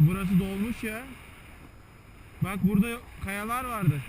Burası dolmuş ya. Bak burada kayalar vardı.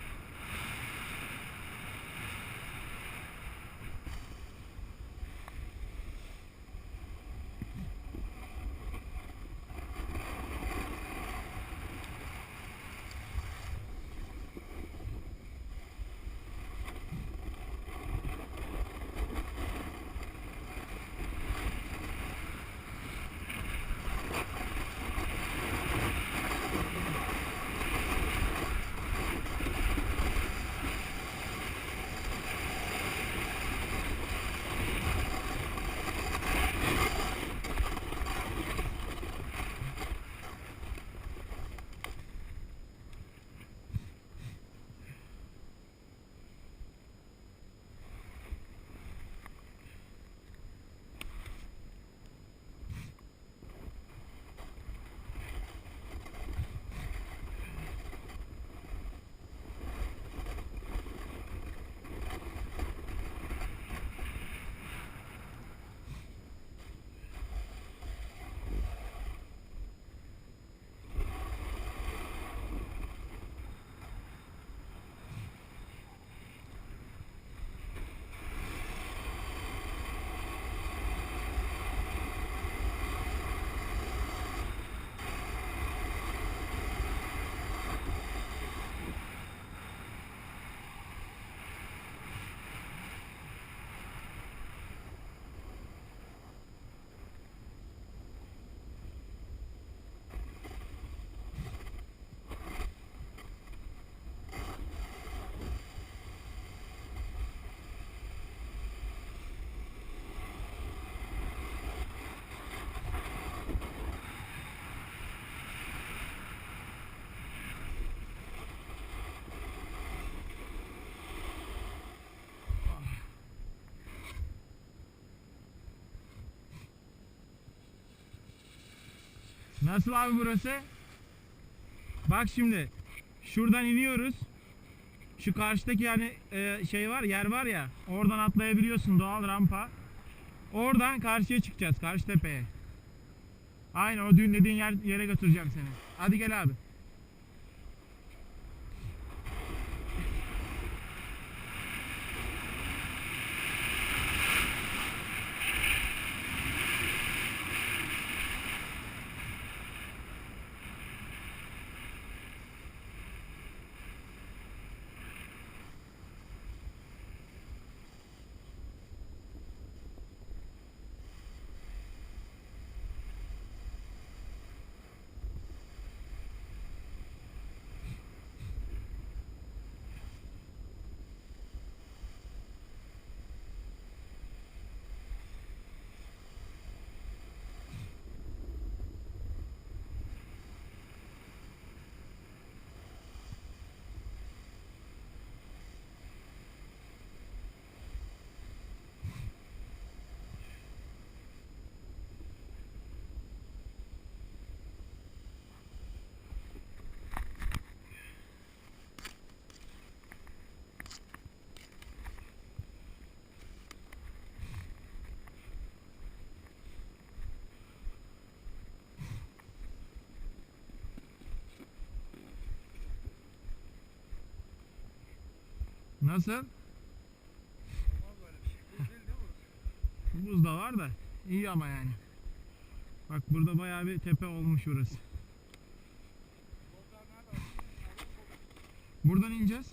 Nasıl abi burası? Bak şimdi. Şuradan iniyoruz. Şu karşıdaki yani e, şey var yer var ya oradan atlayabiliyorsun doğal rampa. Oradan karşıya çıkacağız karşı tepeye. Aynen o dün dediğin yer, yere götüreceğim seni. Hadi gel abi. Nasıl? Buz da var da iyi ama yani. Bak burada bayağı bir tepe olmuş burası. Buradan ineceğiz.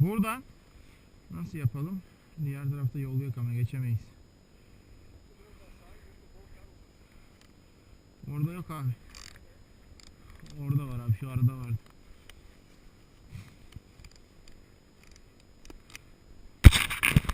Buradan nasıl yapalım? Diğer tarafta yol yok ama geçemeyiz. Orada yok abi. Orada var abi şu arada vardı.